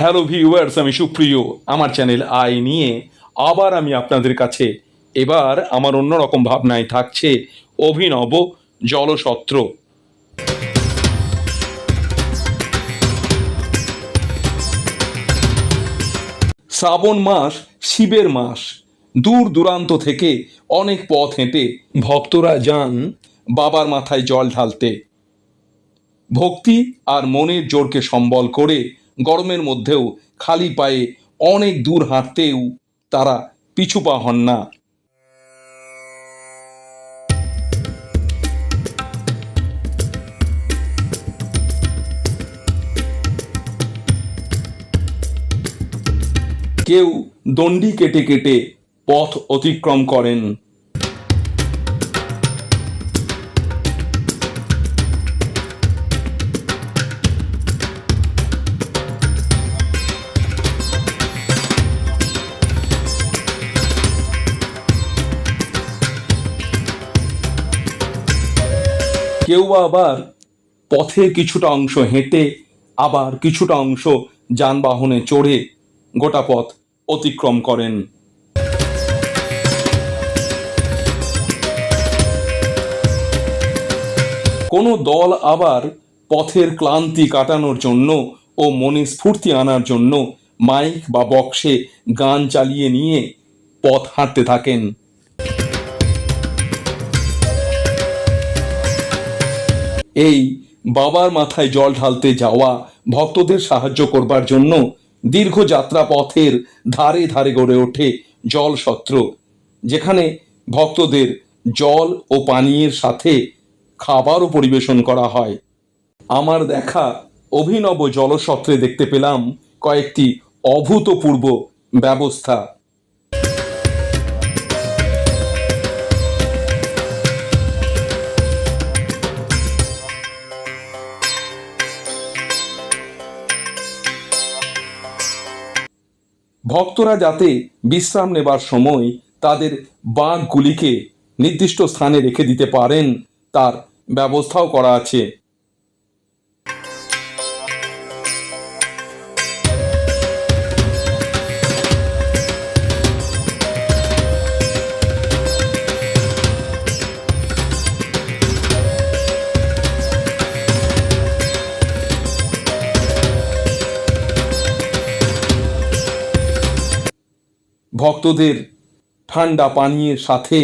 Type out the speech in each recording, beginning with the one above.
Hello viewers, আমি সুপ্রিয়। আমার চ্যানেল আই নিয়ে আবার আমি আপনাদের কাছে এবার আমার অন্যরকম ভাবনায় থাকছে অভিনব জলসত্র। শ্রাবণ মাস, শিবের মাস। দূর দূরান্ত থেকে অনেক পথ হেঁটে ভক্তরা যান বাবার মাথায় জল ঢালতে। ভক্তি আর মনের জোরকে সম্বল করে গরমের মধ্যেও খালি পায়ে অনেক দূর হাঁটতেও তারা পিছু পা হন না। কেউ দণ্ডি কেটে কেটে পথ অতিক্রম করেন। কেউ আবার পথে কিছুটা অংশ হেঁটে, আবার কিছুটা অংশ যানবাহনে চড়ে গোটা পথ অতিক্রম করেন। কোনো দল আবার পথের ক্লান্তি কাটানোর জন্য ও মনে স্ফূর্তি আনার জন্য মাইক বা বক্সে গান চালিয়ে নিয়ে পথ হাঁটতে থাকেন। এই বাবার মাথায় জল ঢালতে যাওয়া ভক্তদের সাহায্য করবার জন্য দীর্ঘ যাত্রা পথের ধারে ধারে গড়ে ওঠে জল সত্র যেখানে ভক্তদের জল ও পানীয়ের সাথে খাবারও পরিবেশন করা হয়। আমার দেখা অভিনব জলসত্রে দেখতে পেলাম কয়েকটি অভূতপূর্ব ব্যবস্থা। ভক্তরা যাতে বিশ্রাম নেবার সময় তাদের বাঘগুলিকে নির্দিষ্ট স্থানে রেখে দিতে পারেন, তার ব্যবস্থাও করা আছে। ভক্তদের ঠান্ডা পানীয়ের সাথে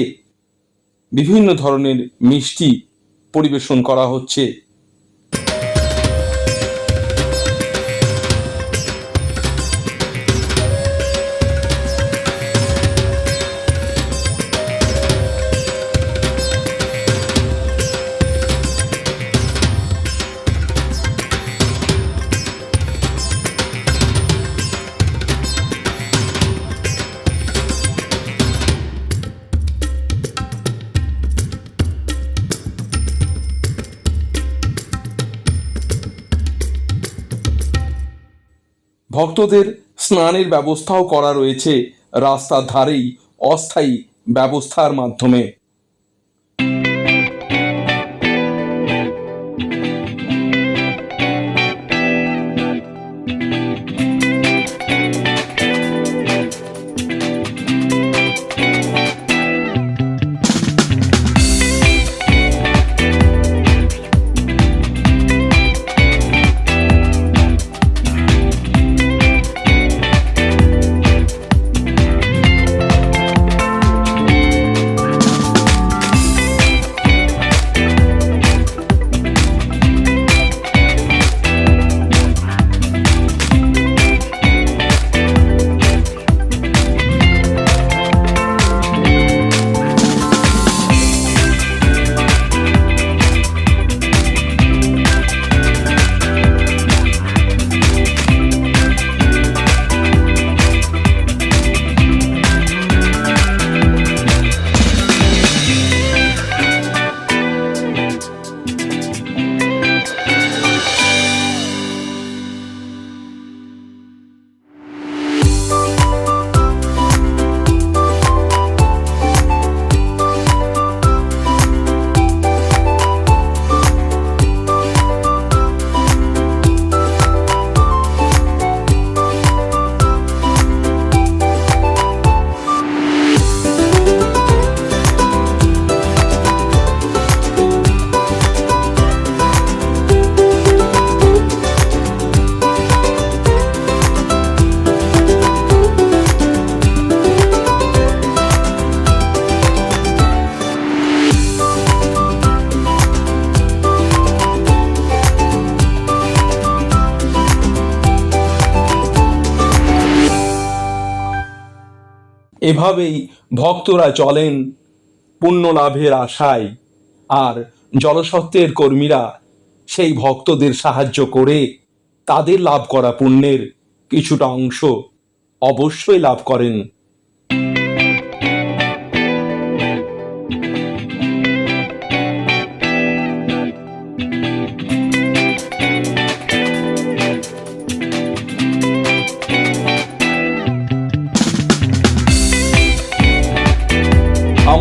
বিভিন্ন ধরনের মিষ্টি পরিবেশন করা হচ্ছে। ভক্তদের স্নানের ব্যবস্থাও করা রয়েছে রাস্তার ধারেই অস্থায়ী ব্যবস্থার মাধ্যমে। এভাবেই ভক্তরা চলেন পুণ্য লাভের আশায়। আর জলসত্ত্বের কর্মীরা সেই ভক্তদের সাহায্য করে তাদের লাভ করা পুণ্যের কিছুটা অংশ অবশ্যই লাভ করেন।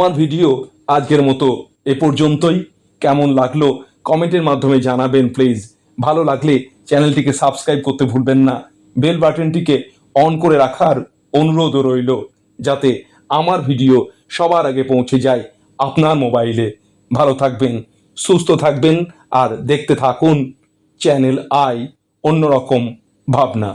আমার ভিডিও আজকের মতো এ পর্যন্তই। কেমন লাগল কমেন্টের মাধ্যমে জানাবেন প্লিজ ভালো লাগলে চ্যানেলটিকে সাবস্ক্রাইব করতে ভুলবেন না। বেল বাটনটিকে অন করে রাখার অনুরোধও রইল, যাতে আমার ভিডিও সবার আগে পৌঁছে যায় আপনার মোবাইলে। ভালো থাকবেন, সুস্থ থাকবেন, আর দেখতে থাকুন চ্যানেল আই, অন্যরকম ভাবনা।